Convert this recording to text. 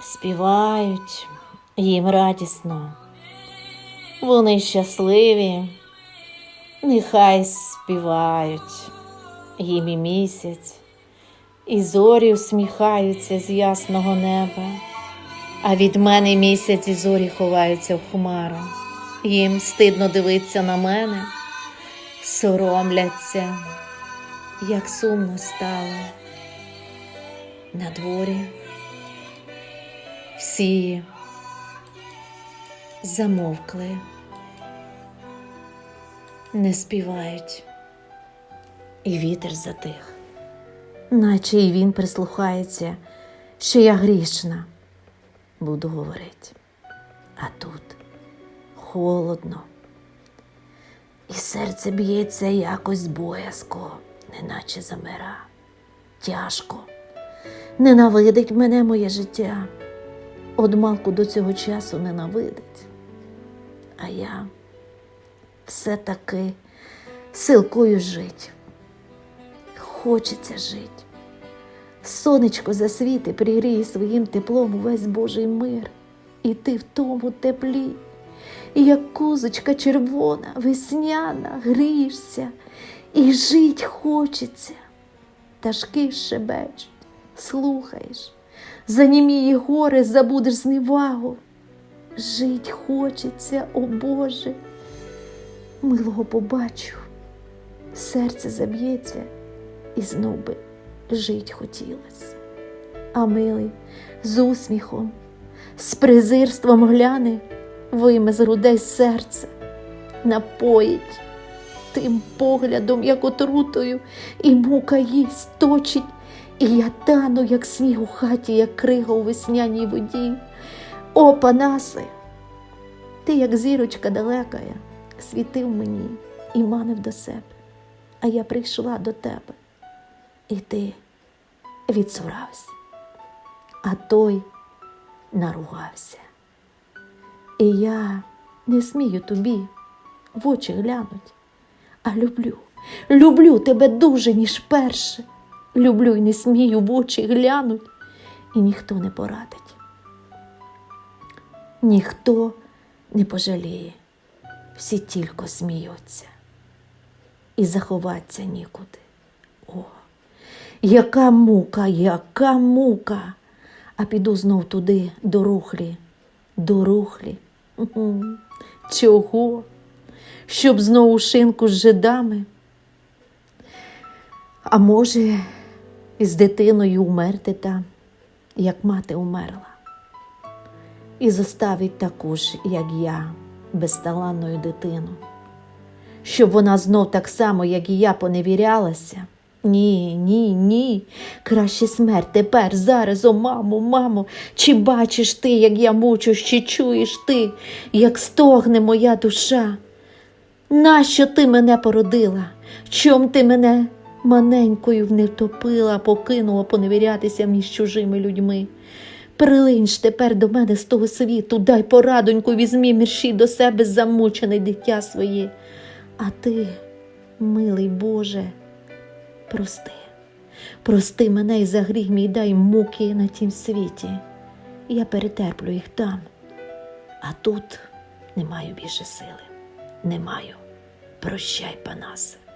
співають, їм радісно. Вони щасливі, нехай співають, їм і місяць, і зорі усміхаються з ясного неба, а від мене місяць і зорі ховаються в хмару. Їм стидно дивитися на мене, соромляться, як сумно стало на дворі. Всі замовкли, не співають, і вітер затих, наче і він прислухається, що я грішна, буду говорити. А тут холодно, і серце б'ється якось боязко, неначе замира, тяжко. Ненавидить мене моє життя. Одмалку до цього часу ненавидить. А я все-таки силкую жить. Хочеться жить. Сонечко засвіти, пригріє своїм теплом увесь Божий мир, і ти в тому теплі, і як козочка червона, весняна, грієшся, і жить хочеться. Ташки шебечуть, слухаєш, заніміє горе, забудеш зневагу. Жить хочеться, о Боже, милого побачу, серце заб'ється, і знов би жить хотілось. А милий з усміхом, з презирством гляне, вийме з грудей серце, напоїть тим поглядом, як отрутою, і мука їсть точить, і я тану, як сніг у хаті, як крига у весняній воді. О, Панасе, ти, як зірочка далекая, світив мені і манив до себе, а я прийшла до тебе, і ти відсурався, а той наругався. І я не смію тобі в очі глянуть, а люблю, люблю тебе дуже, ніж перше. Люблю і не смію в очі глянуть, і ніхто не порадить. Ніхто не пожаліє, всі тільки сміються, і заховаться нікуди. О, яка мука, яка мука! А піду знов туди, до рухлі, до рухлі. Чого? Щоб знову шинку з жидами? А може, з дитиною умерти там, як мати умерла, і зоставить таку ж, як я, безталанною дитину, щоб вона знов так само, як і я, поневірялася. Ні, ні, ні. Краще смерть тепер, зараз, о, мамо, мамо, чи бачиш ти, як я мучусь, чи чуєш ти, як стогне моя душа? Нащо ти мене породила? Чом ти мене маненькою не втопила, покинула поневірятися між чужими людьми? Прилинь ж тепер до мене з того світу, дай порадоньку, візьмі мірші до себе замучене дитя своє. А ти, милий Боже, прости, прости мене і за гріх мій дай муки на тім світі. Я перетерплю їх там, а тут не маю більше сили. Не маю. Прощай, Панасе.